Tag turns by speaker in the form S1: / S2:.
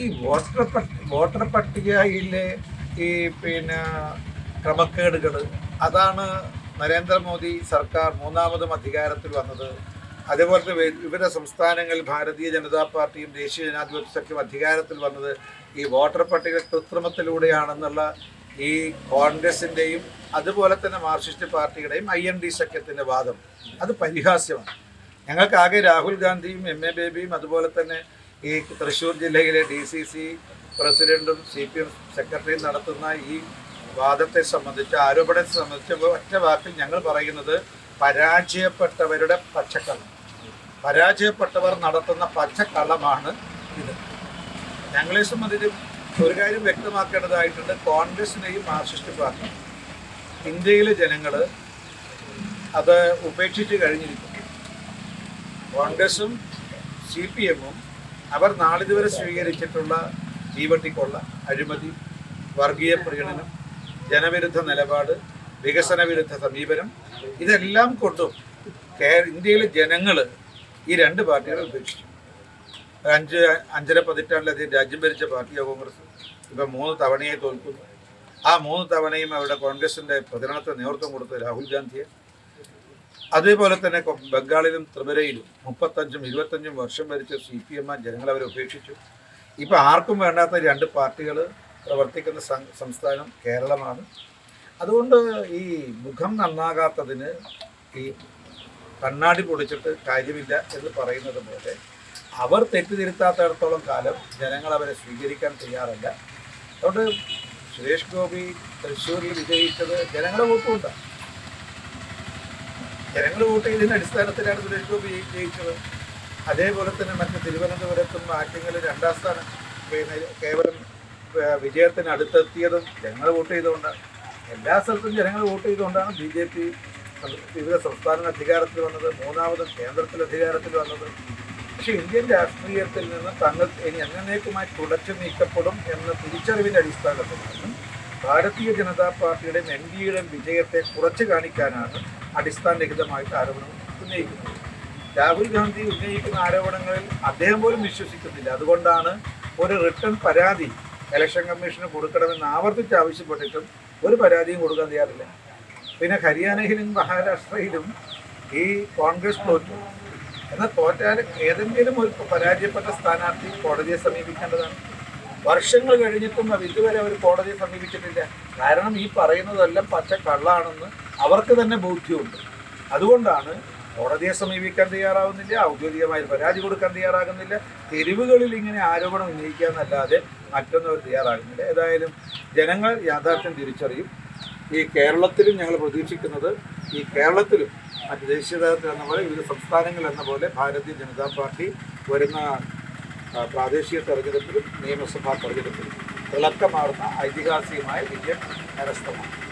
S1: ഈ voter voter പട്ടികയിലെ ഈ പിന്നെ ക്രമക്കേടുകൾ അതാണ് നരേന്ദ്രമോദി സർക്കാർ മൂന്നാമതും അധികാരത്തിൽ വന്നത്. അതേപോലെ തന്നെ വിവിധ സംസ്ഥാനങ്ങളിൽ ഭാരതീയ ജനതാ പാർട്ടിയും ദേശീയ ജനാധിപത്യ സഖ്യം അധികാരത്തിൽ വന്നത് ഈ വോട്ടർ പട്ടിക കൃത്രിമത്തിലൂടെയാണെന്നുള്ള ഈ കോൺഗ്രസിന്റെയും അതുപോലെ തന്നെ മാർക്സിസ്റ്റ് പാർട്ടിയുടെയും ഐ എൻ ഡി സഖ്യത്തിന്റെ വാദം. അത് പരിഹാസ്യമാണ്. ഞങ്ങൾക്കാകെ രാഹുൽ ഗാന്ധിയും എം എ ബേബിയും അതുപോലെ തന്നെ ഈ തൃശ്ശൂർ ജില്ലയിലെ ഡി സി സി പ്രസിഡന്റും സി പി എം സെക്രട്ടറിയും നടത്തുന്ന ഈ വാദത്തെ സംബന്ധിച്ച് ആരോപണത്തെ സംബന്ധിച്ച് ഒറ്റ വാക്കിൽ ഞങ്ങൾ പറയുന്നത് പരാജയപ്പെട്ടവരുടെ പച്ചക്കള്ളം. പരാജയപ്പെട്ടവർ നടത്തുന്ന പച്ചക്കള്ളമാണ് ഇത്. ഞങ്ങളെ സംബന്ധിച്ച് ഒരു കാര്യം വ്യക്തമാക്കേണ്ടതായിട്ടുണ്ട്. കോൺഗ്രസിനെയും മാർക്സിസ്റ്റ് പാർട്ടി ഇന്ത്യയിലെ ജനങ്ങൾ അത് ഉപേക്ഷിച്ച് കഴിഞ്ഞിരിക്കുന്നു. കോൺഗ്രസും സി പി എമ്മും അവർ നാളിതുവരെ സ്വീകരിച്ചിട്ടുള്ള തീവട്ടിക്കൊള്ള അഴിമതി വർഗീയ പ്രീണനം ജനവിരുദ്ധ നിലപാട് വികസന വിരുദ്ധ സമീപനം ഇതെല്ലാം കൊണ്ടും കേ ഇന്ത്യയിലെ ജനങ്ങൾ ഈ രണ്ട് പാർട്ടികളെ ഉപേക്ഷിച്ചു. അഞ്ച് അഞ്ചര പതിറ്റാണ്ടിലധികം രാജ്യം ഭരിച്ച പാർട്ടിയോ കോൺഗ്രസ് ഇപ്പം മൂന്ന് തവണയെ തോൽക്കുന്നു. ആ മൂന്ന് തവണയും അവിടെ കോൺഗ്രസിന്റെ പ്രചരണത്തിന് നേതൃത്വം കൊടുത്ത രാഹുൽ ഗാന്ധിയെ അതേപോലെ തന്നെ ബംഗാളിലും ത്രിപുരയിലും മുപ്പത്തഞ്ചും ഇരുപത്തഞ്ചും വർഷം ഭരിച്ച സി പി എം ജനങ്ങൾ അവരെ ഉപേക്ഷിച്ചു. ഇപ്പം ആർക്കും വേണ്ടാത്ത രണ്ട് പാർട്ടികൾ പ്രവർത്തിക്കുന്ന സംസ്ഥാനം കേരളമാണ്. അതുകൊണ്ട് ഈ മുഖം നന്നാകാത്തതിന് ഈ കണ്ണാടി പൊടിച്ചിട്ട് കാര്യമില്ല എന്ന് പറയുന്നത് പോലെ അവർ തെറ്റിതിരുത്താത്തടത്തോളം കാലം ജനങ്ങൾ അവരെ സ്വീകരിക്കാൻ തയ്യാറല്ല. അതുകൊണ്ട് സുരേഷ് ഗോപി തൃശ്ശൂരിൽ വിജയിച്ചത് ജനങ്ങളുടെ വോട്ടുകൊണ്ടാണ്. ജനങ്ങൾ വോട്ട് ചെയ്തതിന്റെ അടിസ്ഥാനത്തിലാണ് സുരേഷ് ഗോപി ജയിച്ചത്. അതേപോലെ തന്നെ മറ്റ് തിരുവനന്തപുരത്തും ആറ്റിങ്ങളിൽ രണ്ടാം സ്ഥാനം പിന്നെ കേവലം വിജയത്തിന് അടുത്തെത്തിയതും ജനങ്ങൾ വോട്ട് ചെയ്തുകൊണ്ടാണ് എല്ലാ സ്ഥലത്തും ജനങ്ങൾ വോട്ട് ചെയ്തുകൊണ്ടാണ് ബി ജെ പി വിവിധ സംസ്ഥാന അധികാരത്തിൽ വന്നത് മൂന്നാമതും കേന്ദ്രത്തിൽ അധികാരത്തിൽ വന്നത്. പക്ഷേ ഇന്ത്യൻ രാഷ്ട്രീയത്തിൽ നിന്ന് തങ്ങൾ എന്നേക്കുമായി തുടച്ചു നീക്കപ്പെടും എന്ന തിരിച്ചറിവിന്റെ അടിസ്ഥാനത്തിലാണ് ഭാരതീയ ജനതാ പാർട്ടിയുടെയും എൻ ഡി എയുടെയും വിജയത്തെ കുറച്ച് കാണിക്കാനാണ് അടിസ്ഥാനരഹിതമായിട്ട് ആരോപണം ഉന്നയിക്കുന്നത്. രാഹുൽ ഗാന്ധി ഉന്നയിക്കുന്ന ആരോപണങ്ങളിൽ അദ്ദേഹം പോലും വിശ്വസിക്കുന്നില്ല. അതുകൊണ്ടാണ് ഒരു റിട്ടേൺ പരാതി ഇലക്ഷൻ കമ്മീഷന് കൊടുക്കണമെന്ന് ആവർത്തിച്ച് ആവശ്യപ്പെട്ടിട്ടും ഒരു പരാതിയും കൊടുക്കാൻ തയ്യാറില്ല. പിന്നെ ഹരിയാനയിലും മഹാരാഷ്ട്രയിലും ഈ കോൺഗ്രസ് തോറ്റു. എന്നാൽ തോറ്റാൽ ഏതെങ്കിലും ഒരു പരാജയപ്പെട്ട സ്ഥാനാർത്ഥി കോടതിയെ സമീപിക്കേണ്ടതാണ്. വർഷങ്ങൾ കഴിഞ്ഞിട്ടും ഇതുവരെ അവർ കോടതിയെ സമീപിച്ചിട്ടില്ല. കാരണം ഈ പറയുന്നതെല്ലാം പച്ച കള്ളാണെന്ന് അവർക്ക് തന്നെ ബോധ്യമുണ്ട്. അതുകൊണ്ടാണ് കോടതിയെ സമീപിക്കാൻ തയ്യാറാവുന്നില്ല ഔദ്യോഗികമായി പരാതി കൊടുക്കാൻ തയ്യാറാകുന്നില്ല തെരുവുകളിൽ ഇങ്ങനെ ആരോപണം ഉന്നയിക്കാന്നല്ലാതെ മറ്റൊന്നും അവർ തയ്യാറാകുന്നില്ല. ഏതായാലും ജനങ്ങൾ യാഥാർത്ഥ്യം തിരിച്ചറിയും. ഈ കേരളത്തിലും ഞങ്ങൾ പ്രതീക്ഷിക്കുന്നത് ഈ കേരളത്തിലും മറ്റ് ദേശീയ തലത്തിൽ എന്ന പോലെ വിവിധ സംസ്ഥാനങ്ങൾ എന്ന പോലെ ഭാരതീയ ജനതാ പാർട്ടി വരുന്ന പ്രാദേശിക തെരഞ്ഞെടുപ്പിലും നിയമസഭാ തെരഞ്ഞെടുപ്പിലും തിളക്കമാർന്ന ഐതിഹാസികമായ വിജയം കരസ്ഥമാണ്